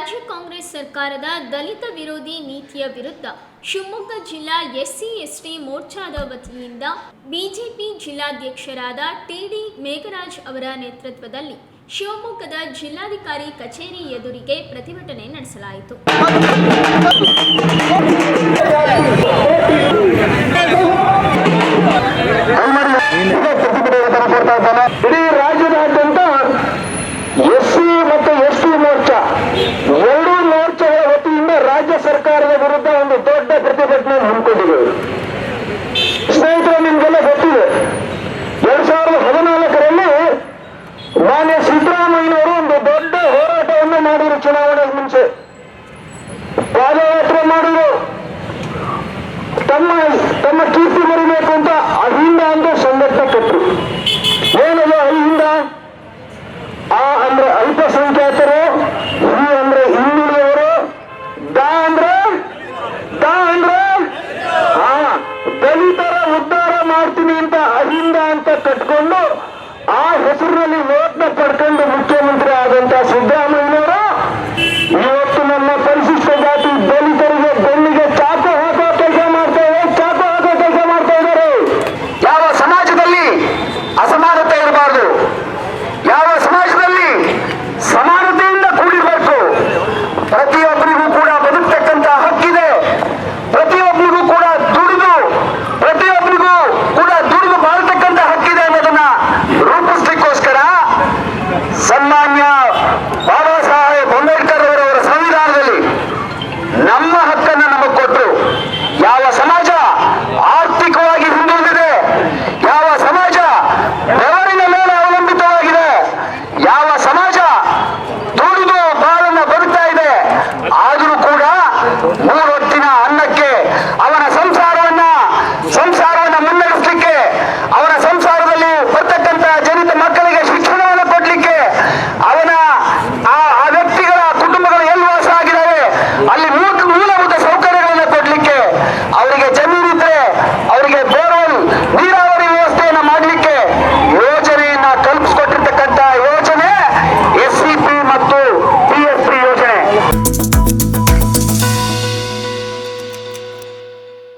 ರಾಜ್ಯ ಕಾಂಗ್ರೆಸ್ ಸರ್ಕಾರದ ದಲಿತ ವಿರೋಧಿ ನೀತಿಯ ವಿರುದ್ಧ ಶಿವಮೊಗ್ಗ ಜಿಲ್ಲಾ ಎಸ್ಸಿ ಎಸ್ಟಿ ಮೋರ್ಚಾದ ವತಿಯಿಂದ ಬಿಜೆಪಿ ಜಿಲ್ಲಾಧ್ಯಕ್ಷರಾದ ಟಿಡಿ ಮೇಘರಾಜ್ ಅವರ ನೇತೃತ್ವದಲ್ಲಿ ಶಿವಮೊಗ್ಗದ ಜಿಲ್ಲಾಧಿಕಾರಿ ಕಚೇರಿ ಎದುರಿಗೆ ಪ್ರತಿಭಟನೆ ನಡೆಸಲಾಯಿತು. ಇಡೀ ರಾಜ್ಯದಾದ್ಯಂತ ಪ್ರತಿಭಟನೆ ಸ್ನೇಹಿತರು, ನಿಮ್ಗೆಲ್ಲ ಗೊತ್ತಿದೆ. ಎರಡ್ ಸಾವಿರದ ಹದಿನಾಲ್ಕರಲ್ಲಿ ಮಾನ್ಯ ಸಿದ್ದರಾಮಯ್ಯನವರು ಒಂದು ದೊಡ್ಡ ಹೋರಾಟವನ್ನು ಮಾಡಿದ್ರು ಚುನಾವಣೆಗೆ ಮುಂಚೆ. ಪಾದಯಾತ್ರೆ ಮಾಡಿದ್ರು. ತಮ್ಮ ತಮ್ಮ ಕೀರ್ತಿ ಮರಿಬೇಕು ಅಂತ ಅಹಿಂದ ಅಂತ ಸಂಘಟನೆ ಕೊಟ್ಟರು ಏನದು ಹೆಸರಿನಲ್ಲಿ ಓಟ್ನ ಪಡ್ಕೊಂಡು ಮುಖ್ಯಮಂತ್ರಿ ಆದಂತಹ ಸಿದ್ದರಾಮಯ್ಯನವರು Muy